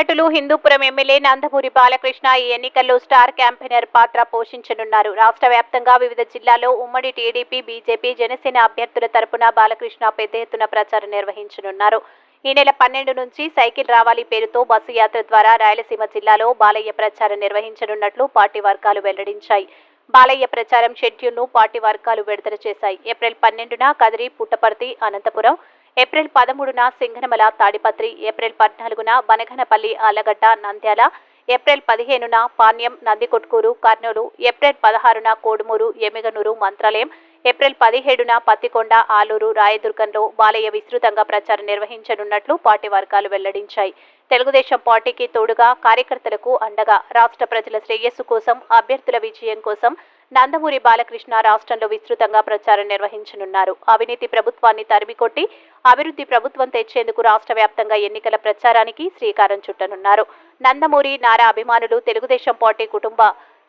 నటులు హిందూపురం ఎమ్మెల్యే నందమూరి బాలకృష్ణ ఈ ఎన్నికల్లో స్టార్ క్యాంపెయినర్ పాత్ర పోషించనున్నారు. రాష్ట్ర వ్యాప్తంగా వివిధ జిల్లాల్లో ఉమ్మడి టీడీపీ బీజేపీ జనసేన అభ్యర్థుల తరపున బాలకృష్ణ పెద్ద ఎత్తున ప్రచారం నిర్వహించనున్నారు. ఈ నెల పన్నెండు నుంచి సైకిల్ రావాలి పేరుతో బస్సు యాత్ర ద్వారా రాయలసీమ జిల్లాలో బాలయ్య ప్రచారం నిర్వహించనున్నట్లు పార్టీ వర్గాలు వెల్లడించాయి. బాలయ్య ప్రచారం షెడ్యూల్ను పార్టీ వర్గాలు విడుదల చేశాయి. ఏప్రిల్ పన్నెండున కదిరి పుట్టపర్తి అనంతపురం ఏప్రిల్ పదమూడున సింగనమల తాడిపత్రి ఏప్రిల్ పద్నాలుగున బనగనపల్లి ఆలగడ్డ నంద్యాల ఏప్రిల్ పదిహేనున పాణ్యం నందికొట్కూరు కర్నూలు ఏప్రిల్ పదహారున కోడుమూరు ఎమిగనూరు మంత్రాలయం ఏప్రిల్ పదిహేడున పత్తికొండ ఆలూరు రాయదుర్గంలో బాలయ్య విస్తృతంగా ప్రచారం నిర్వహించనున్నట్లు పార్టీ వర్గాలు వెల్లడించాయి. తెలుగుదేశం పార్టీకి తోడుగా కార్యకర్తలకు అండగా రాష్ట్ర ప్రజల శ్రేయస్సు కోసం అభ్యర్థుల విజయం కోసం నందమూరి బాలకృష్ణ రాష్ట్రంలో విస్తృతంగా ప్రచారం నిర్వహించనున్నారు. అవినీతి ప్రభుత్వాన్ని తరిమికొట్టి అభివృద్ధి ప్రభుత్వం తెచ్చేందుకు రాష్ట్ర వ్యాప్తంగా ఎన్నికల ప్రచారానికి శ్రీకారం చుట్టనున్నారు. నందమూరి నారా అభిమానులు తెలుగుదేశం పార్టీ కుటుంబ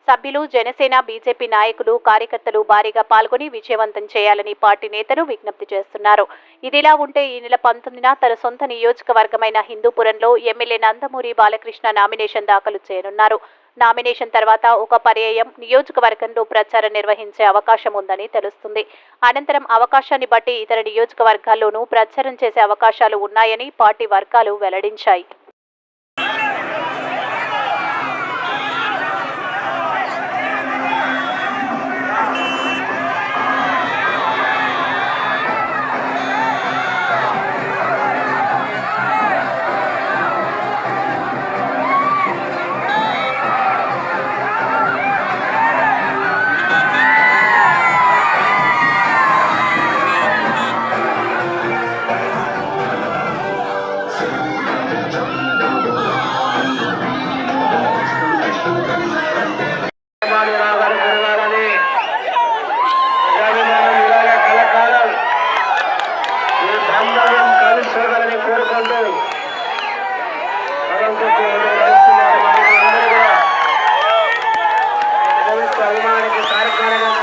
సభ్యులు జనసేన బీజేపీ నాయకులు కార్యకర్తలు భారీగా పాల్గొని విజయవంతం చేయాలని పార్టీ నేతలు విజ్ఞప్తి చేస్తున్నారు. ఇదిలా ఉంటే ఈ నెల పంతొమ్మిదిన తన సొంత నియోజకవర్గమైన హిందూపురంలో ఎమ్మెల్యే నందమూరి బాలకృష్ణ నామినేషన్ దాఖలు చేయనున్నారు. నామినేషన్ తర్వాత ఒక పర్యాయం నియోజకవర్గంలో ప్రచారం నిర్వహించే అవకాశం ఉందని తెలుస్తుంది. అనంతరం అవకాశాన్ని బట్టి ఇతర నియోజకవర్గాల్లోనూ ప్రచారం చేసే అవకాశాలు ఉన్నాయని పార్టీ వర్గాలు వెల్లడించాయి. అభిమానికి కార్యక్రమంగా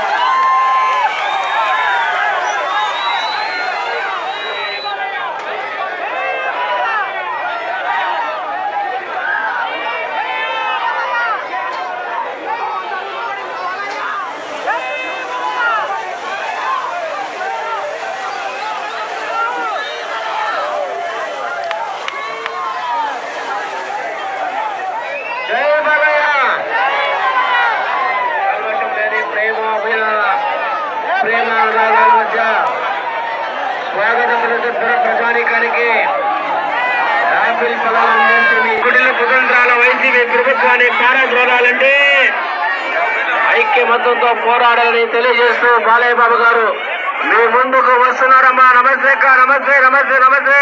ప్రభుత్వాన్ని ఐక్య ఐక్యమత్యంతో పోరాడాలని తెలియజేస్తూ బాలయ్య బాబు గారు మీ ముందుకు వస్తున్నారమ్మా. నమస్తే నమస్తే నమస్తే నమస్తే.